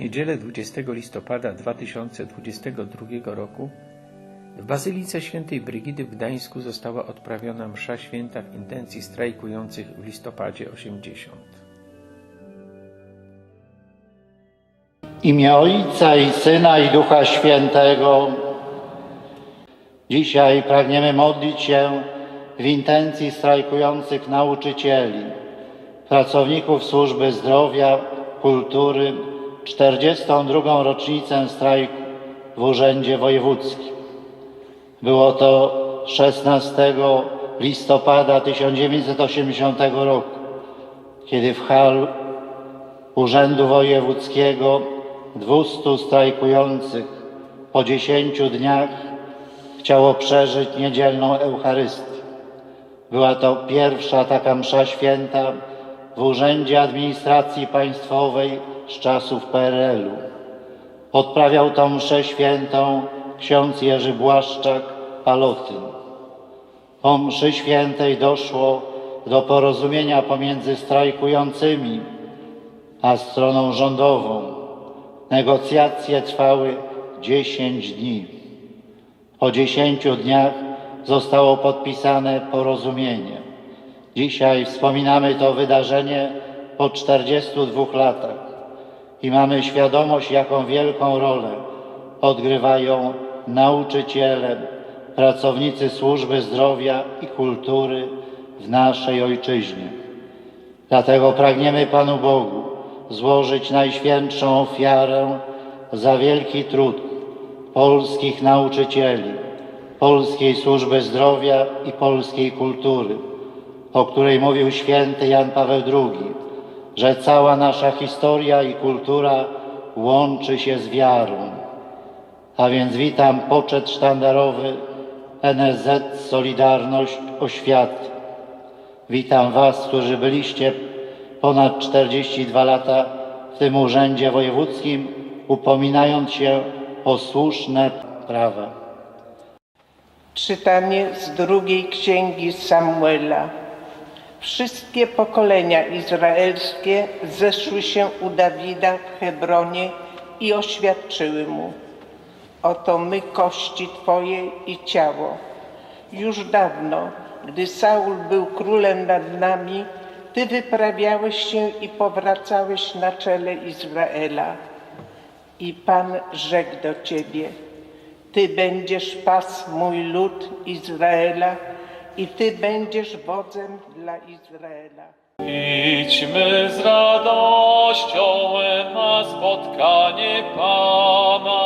niedzielę 20 listopada 2022 roku w Bazylice Świętej Brygidy w Gdańsku została odprawiona msza święta w intencji strajkujących w listopadzie 80. W imię Ojca i Syna i Ducha Świętego. Dzisiaj pragniemy modlić się w intencji strajkujących nauczycieli, pracowników służby zdrowia, kultury, 42. rocznicę strajku w Urzędzie Wojewódzkim. Było to 16 listopada 1980 roku, kiedy w hal Urzędu Wojewódzkiego 200 strajkujących po 10 dniach chciało przeżyć niedzielną Eucharystię. Była to pierwsza taka msza święta w Urzędzie Administracji Państwowej z czasów PRL-u. Odprawiał tą mszę świętą ksiądz Jerzy Błaszczak Palotyn. Po mszy świętej doszło do porozumienia pomiędzy strajkującymi a stroną rządową. Negocjacje trwały 10 dni. Po 10 dniach zostało podpisane porozumienie. Dzisiaj wspominamy to wydarzenie po 42 latach i mamy świadomość, jaką wielką rolę odgrywają nauczyciele, pracownicy służby zdrowia i kultury w naszej ojczyźnie. Dlatego pragniemy Panu Bogu złożyć najświętszą ofiarę za wielki trud polskich nauczycieli, polskiej służby zdrowia i polskiej kultury, o której mówił święty Jan Paweł II, że cała nasza historia i kultura łączy się z wiarą. A więc witam poczet sztandarowy NSZ Solidarność Oświaty. Witam Was, którzy byliście ponad 42 lata w tym urzędzie wojewódzkim, upominając się o słuszne prawa. Czytanie z drugiej księgi Samuela. Wszystkie pokolenia izraelskie zeszły się u Dawida w Hebronie i oświadczyły mu: Oto my kości Twoje i ciało. Już dawno, gdy Saul był królem nad nami, Ty wyprawiałeś się i powracałeś na czele Izraela. I Pan rzekł do Ciebie: Ty będziesz pas mój lud Izraela i Ty będziesz wodzem dla Izraela. Idźmy z radością na spotkanie Pana.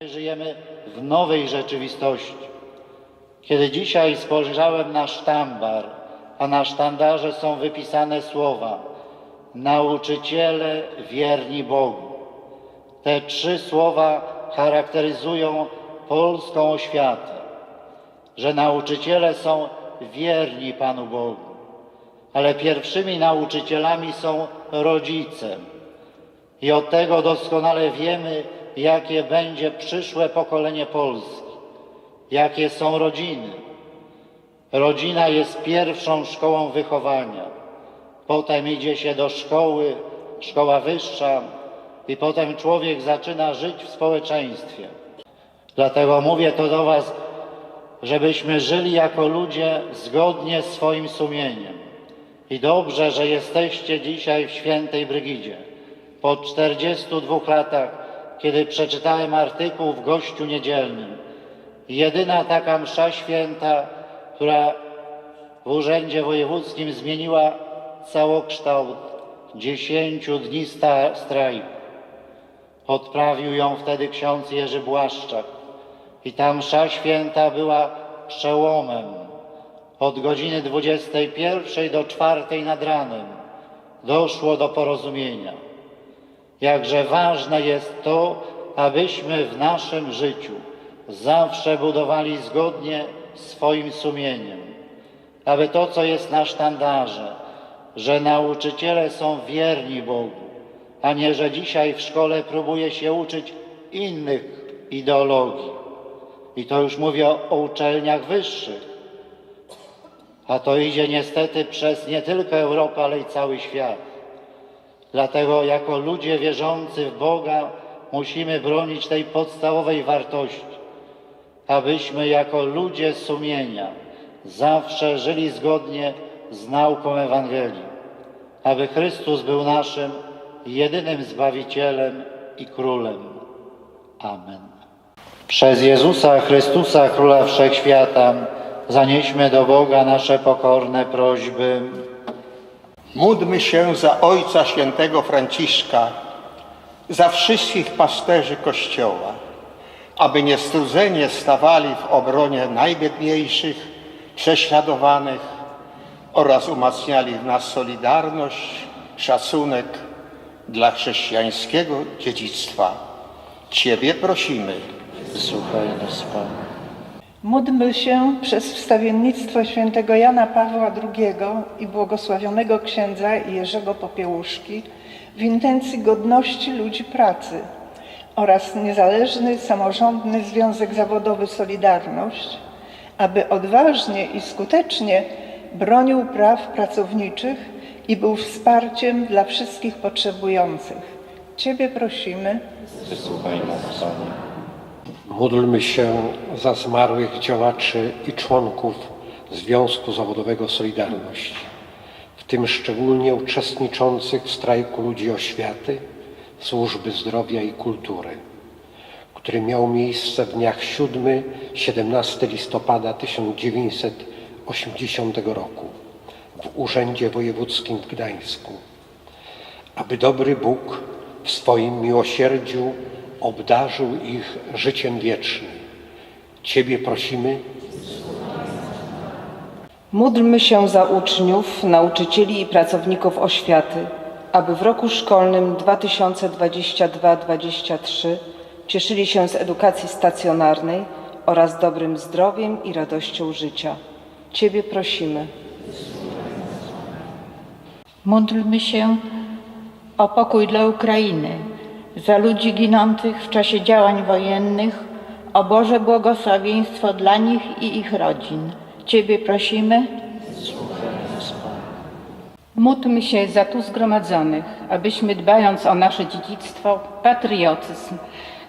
Żyjemy w nowej rzeczywistości. Kiedy dzisiaj spojrzałem na sztambar, a na sztandarze są wypisane słowa nauczyciele wierni Bogu. Te trzy słowa charakteryzują polską oświatę, że nauczyciele są wierni Panu Bogu, ale pierwszymi nauczycielami są rodzice. I od tego doskonale wiemy, jakie będzie przyszłe pokolenie Polski, jakie są rodziny. Rodzina jest pierwszą szkołą wychowania. Potem idzie się do szkoły, szkoła wyższa, i potem człowiek zaczyna żyć w społeczeństwie. Dlatego mówię to do Was, żebyśmy żyli jako ludzie zgodnie z swoim sumieniem. I dobrze, że jesteście dzisiaj w świętej Brygidzie. Po 42 latach, kiedy przeczytałem artykuł w Gościu Niedzielnym, jedyna taka msza święta, która w Urzędzie Wojewódzkim zmieniła całokształt dziesięciu dni strajku. Odprawił ją wtedy ksiądz Jerzy Błaszczak i ta msza święta była przełomem. Od godziny 21 do 4 nad ranem doszło do porozumienia. Jakże ważne jest to, abyśmy w naszym życiu zawsze budowali zgodnie swoim sumieniem, aby to, co jest na sztandarze, że nauczyciele są wierni Bogu, a nie, że dzisiaj w szkole próbuje się uczyć innych ideologii. I to już mówię o, uczelniach wyższych. A to idzie niestety przez nie tylko Europę, ale i cały świat. Dlatego jako ludzie wierzący w Boga musimy bronić tej podstawowej wartości, abyśmy jako ludzie sumienia zawsze żyli zgodnie z nauką Ewangelii, aby Chrystus był naszym jedynym Zbawicielem i Królem. Amen. Przez Jezusa Chrystusa, Króla Wszechświata, zanieśmy do Boga nasze pokorne prośby. Módlmy się za Ojca Świętego Franciszka, za wszystkich pasterzy Kościoła, aby niestrudzenie stawali w obronie najbiedniejszych, prześladowanych oraz umacniali w nas solidarność, szacunek dla chrześcijańskiego dziedzictwa. Ciebie prosimy. Słuchaj nas, Panie. Módlmy się przez wstawiennictwo świętego Jana Pawła II i błogosławionego księdza Jerzego Popiełuszki w intencji godności ludzi pracy oraz niezależny samorządny Związek Zawodowy Solidarność, aby odważnie i skutecznie bronił praw pracowniczych i był wsparciem dla wszystkich potrzebujących. Ciebie prosimy. Wysłuchaj nas, Panie. Módlmy się za zmarłych działaczy i członków Związku Zawodowego Solidarność, w tym szczególnie uczestniczących w strajku ludzi oświaty, służby zdrowia i kultury, który miał miejsce w dniach 7-17 listopada 1980 roku w Urzędzie Wojewódzkim w Gdańsku. Aby dobry Bóg w swoim miłosierdziu obdarzył ich życiem wiecznym. Ciebie prosimy, Módlmy się za uczniów, nauczycieli i pracowników oświaty, aby w roku szkolnym 2022-2023 cieszyli się z edukacji stacjonarnej oraz dobrym zdrowiem i radością życia. Ciebie prosimy. Módlmy się o pokój dla Ukrainy, za ludzi ginących w czasie działań wojennych, o Boże błogosławieństwo dla nich i ich rodzin. Ciebie prosimy. Módlmy się za tu zgromadzonych, abyśmy dbając o nasze dziedzictwo, patriotyzm,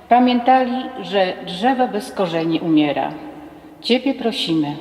pamiętali, że drzewo bez korzeni umiera. Ciebie prosimy.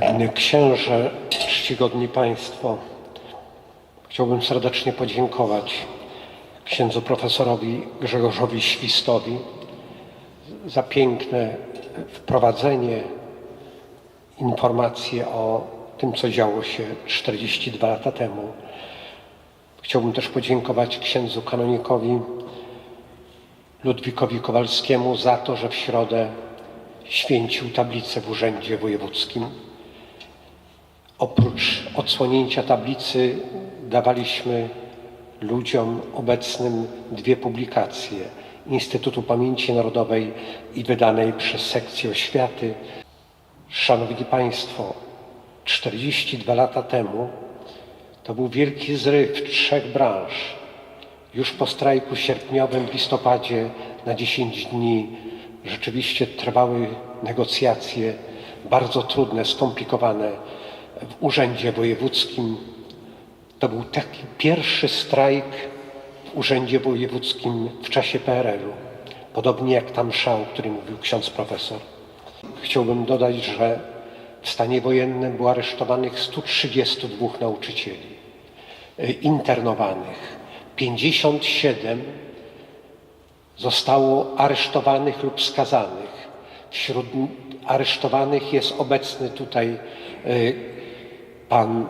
Wielebny księże, czcigodni Państwo. Chciałbym serdecznie podziękować księdzu profesorowi Grzegorzowi Świstowi za piękne wprowadzenie, informacje o tym, co działo się 42 lata temu. Chciałbym też podziękować księdzu kanonikowi Ludwikowi Kowalskiemu za to, że w środę święcił tablicę w Urzędzie Wojewódzkim. Oprócz odsłonięcia tablicy dawaliśmy ludziom obecnym dwie publikacje Instytutu Pamięci Narodowej i wydanej przez sekcję oświaty. Szanowni Państwo, 42 lata temu to był wielki zryw trzech branż. Już po strajku sierpniowym w listopadzie na 10 dni rzeczywiście trwały negocjacje bardzo trudne, skomplikowane w Urzędzie Wojewódzkim. To był taki pierwszy strajk w Urzędzie Wojewódzkim w czasie PRL-u. Podobnie jak tam szał, o którym mówił ksiądz profesor. Chciałbym dodać, że w stanie wojennym było aresztowanych 132 nauczycieli, y, internowanych, 57 zostało aresztowanych lub skazanych. Wśród aresztowanych jest obecny tutaj y, pan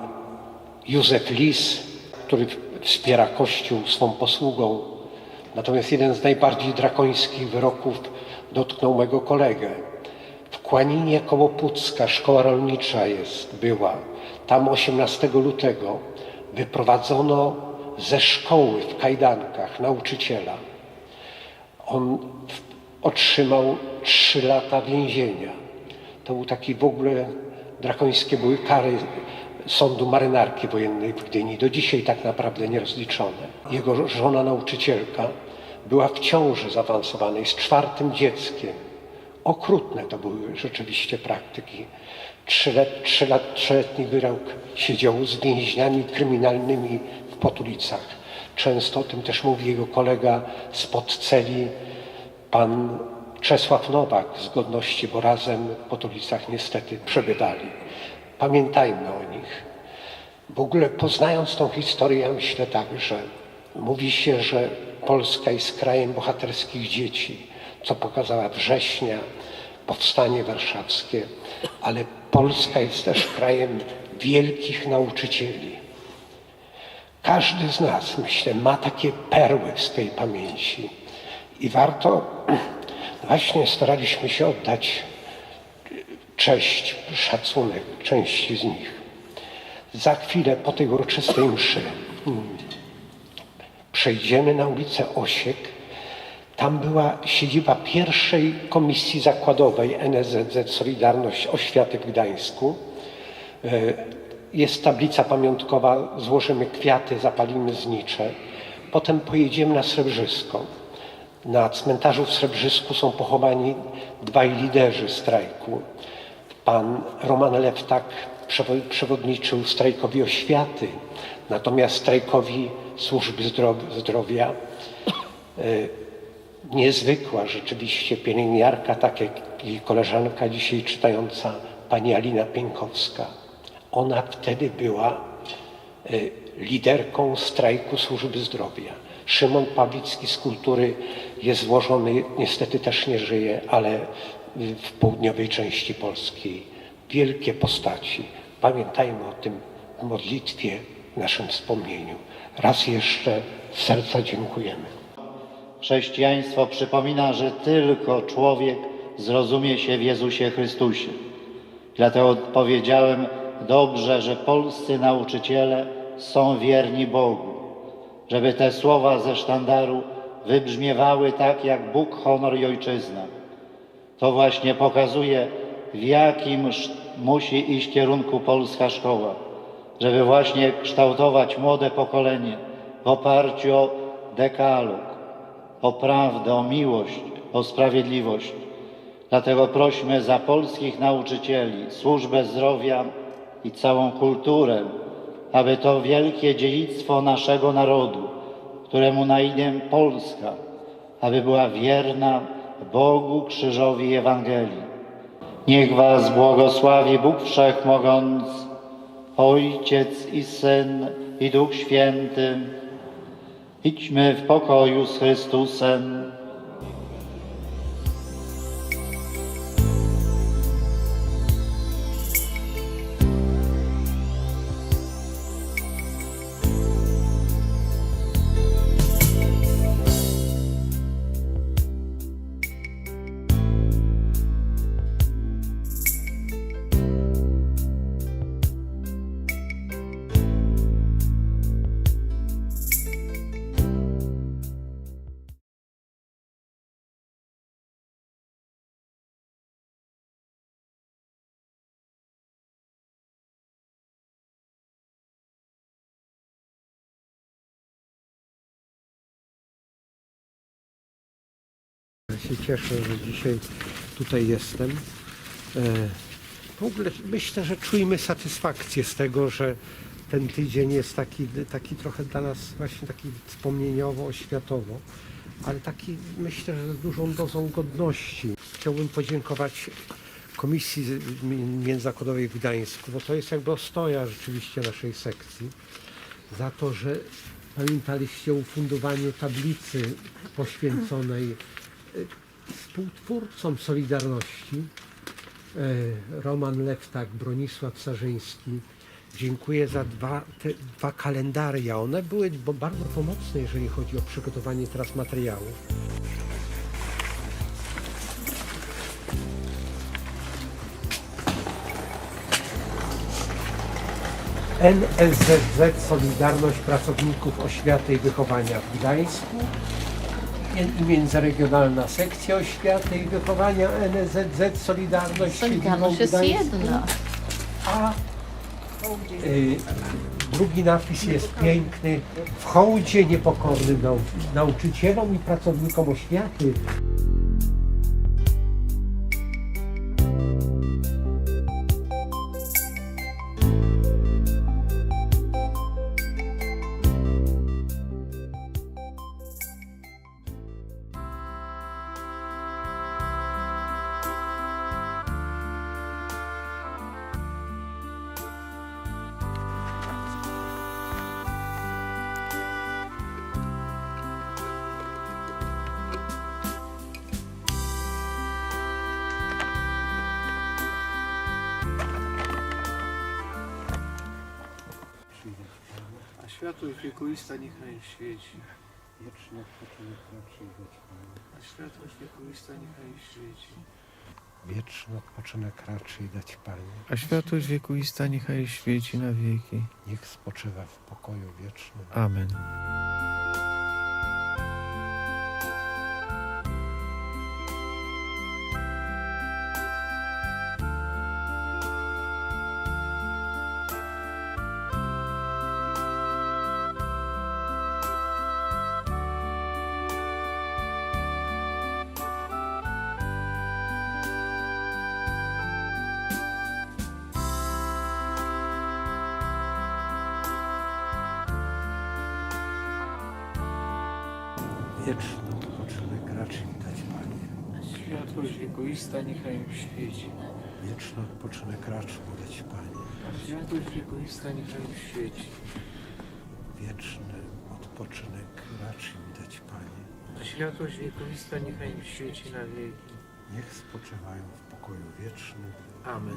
Józef Lis, który wspiera Kościół swą posługą. Natomiast jeden z najbardziej drakońskich wyroków dotknął mego kolegę. Wkład Kłaninie koło Pucka szkoła rolnicza jest, była. Tam 18 lutego wyprowadzono ze szkoły w kajdankach nauczyciela. On w- otrzymał 3 lata więzienia. To był taki w ogóle drakońskie były kary sądu marynarki wojennej w Gdyni, do dzisiaj tak naprawdę nierozliczone. Jego żona nauczycielka była w ciąży zaawansowanej z czwartym dzieckiem. Okrutne to były rzeczywiście praktyki. Trzylet, trzyletni wyrok siedział z więźniami kryminalnymi w Potulicach. Często o tym też mówi jego kolega z podceli, pan Czesław Nowak z godności, bo razem w Potulicach niestety przebywali. Pamiętajmy o nich. W ogóle poznając tą historię, ja myślę tak, że mówi się, że Polska jest krajem bohaterskich dzieci, co pokazała września, powstanie warszawskie, ale Polska jest też krajem wielkich nauczycieli. Każdy z nas, myślę, ma takie perły w swej pamięci i warto, właśnie staraliśmy się oddać cześć, szacunek części z nich. Za chwilę po tej uroczystej mszy mm, przejdziemy na ulicę Osiek. Tam była siedziba pierwszej komisji zakładowej NSZZ Solidarność Oświaty w Gdańsku. E, Jest tablica pamiątkowa, złożymy kwiaty, zapalimy znicze. Potem pojedziemy na Srebrzyską. Na cmentarzu w Srebrzysku są pochowani dwaj liderzy strajku. Pan Roman Lewtak przewo- przewodniczył strajkowi oświaty, natomiast strajkowi służby zdrow- zdrowia e, niezwykła rzeczywiście pielęgniarka, tak jak jej koleżanka dzisiaj czytająca, pani Alina Pienkowska. Ona wtedy była e, liderką strajku służby zdrowia. Szymon Pawlicki z kultury jest złożony, niestety też nie żyje, ale w południowej części Polski. Wielkie postaci. Pamiętajmy o tym w modlitwie, w naszym wspomnieniu. Raz jeszcze z serca dziękujemy. Chrześcijaństwo przypomina, że tylko człowiek zrozumie się w Jezusie Chrystusie. Dlatego powiedziałem dobrze, że polscy nauczyciele są wierni Bogu, żeby te słowa ze sztandaru wybrzmiewały tak jak Bóg, honor i ojczyzna. To właśnie pokazuje, w jakim musi iść kierunku polska szkoła, żeby właśnie kształtować młode pokolenie w oparciu o dekalog, o prawdę, o miłość, o sprawiedliwość. Dlatego prośmy za polskich nauczycieli, służbę zdrowia i całą kulturę, aby to wielkie dziedzictwo naszego narodu, któremu na imię Polska, aby była wierna Bogu, krzyżowi Ewangelii. Niech Was błogosławi Bóg Wszechmogący, Ojciec i Syn i Duch Święty. Idźmy w pokoju z Chrystusem. Ja się cieszę, że dzisiaj tutaj jestem. E, W ogóle myślę, że czujmy satysfakcję z tego, że ten tydzień jest taki, taki trochę dla nas właśnie taki wspomnieniowo, oświatowo, ale taki myślę, że z dużą dozą godności. Chciałbym podziękować Komisji Międzyzawodowej w Gdańsku, bo to jest jakby ostoja rzeczywiście naszej sekcji, za to, że pamiętaliście o ufundowaniu tablicy poświęconej współtwórcą Solidarności. E, Roman Lewtak, Bronisław Sarzyński. Dziękuję za dwa, te, dwa kalendaria. One były bardzo pomocne, jeżeli chodzi o przygotowanie teraz materiałów. NSZZ Solidarność Pracowników Oświaty i Wychowania w Gdańsku Międzyregionalna Sekcja Oświaty i Wychowania NSZZ Solidarność Solidarność jest jedna. A y, drugi napis jest piękny. W hołdzie niepokornym nau nauczycielom i pracownikom oświaty A światłość wiekuista niechaj świeci. A światłość wiekuista niechaj świeci. wieczny odpoczynek raczej dać Panie. A światłość wiekuista niechaj świeci na wieki. Niech spoczywa w pokoju wiecznym. Amen. Wieczny odpoczynek raczej dać Panie. Światłość wiekuista niechaj świeci. Wieczny odpoczynek raczej dać Panie. A światłość wiekuista niechaj świeci. Wieczny odpoczynek raczej dać Panie. A światłość wiekuista niechaj świeci na wieki. Niech spoczywają w pokoju wiecznym. Amen.